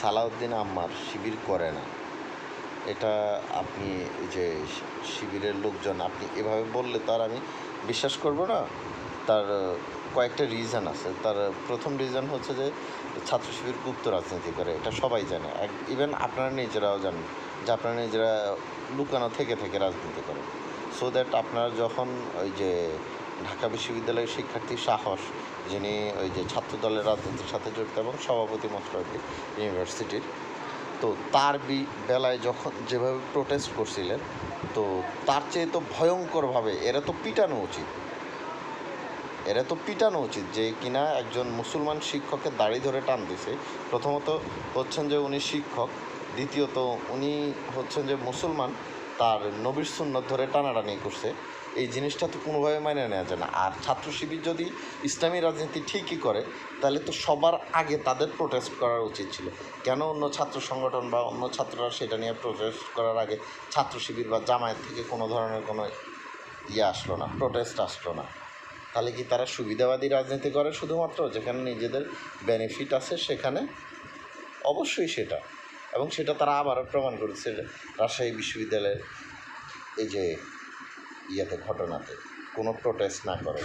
সালাউদ্দিন আম্মার শিবির করে না। এটা আপনি যে শিবিরের লোকজন, আপনি এভাবে বললে তার আমি বিশ্বাস করব না। তার কয়েকটা রিজন আছে। তার প্রথম রিজন হচ্ছে যে, ছাত্র শিবির গুপ্ত রাজনীতি করে, এটা সবাই জানে। ইভেন আপনারা নিজেরাও জানেন যে আপনারা নিজেরা লুকানো থেকে থেকে রাজনীতি করেন। সো দ্যাট আপনারা যখন ওই যে ঢাকা বিশ্ববিদ্যালয়ের শিক্ষার্থী সাহস, যিনি ওই যে ছাত্র দলের রাজনীতির সাথে জড়িত এবং সভাপতি মশরফি ইউনিভার্সিটির। তো তার বেলায় যখন যেভাবে প্রোটেস্ট করছিলেন, তো তার চেয়ে তো ভয়ঙ্করভাবে এরা তো পিটানো উচিত। এরা তো পিটানো উচিত যে কিনা একজন মুসলমান শিক্ষককে দাড়ি ধরে টান দিছে। প্রথমত হচ্ছেন যে উনি শিক্ষক, দ্বিতীয়ত উনি হচ্ছেন যে মুসলমান তার নবীর সুন্নত ধরে টানাটানি করছে, এই জিনিসটা তো কোনোভাবে মাইনে নেওয়া যায় না। আর ছাত্র শিবির যদি ইসলামী রাজনীতি ঠিকই করে, তাহলে তো সবার আগে তাদের প্রোটেস্ট করার উচিত ছিল। কেন অন্য ছাত্র সংগঠন বা অন্য ছাত্ররা সেটা নিয়ে প্রোটেস্ট করার আগে ছাত্র শিবির বা জামায়াত থেকে কোনো ধরনের কোনো ইয়ে আসলো না প্রোটেস্ট আসলো না? তাহলে কি তারা সুবিধাবাদী রাজনীতি করে শুধুমাত্র, যেখানে নিজেদের বেনিফিট আছে সেখানে? অবশ্যই সেটা। এবং সেটা তারা আবারও প্রমাণ করেছে রাজশাহী বিশ্ববিদ্যালয়ের এই যে ইয়েতে, ঘটনাতে কোনো প্রোটেস্ট না করে।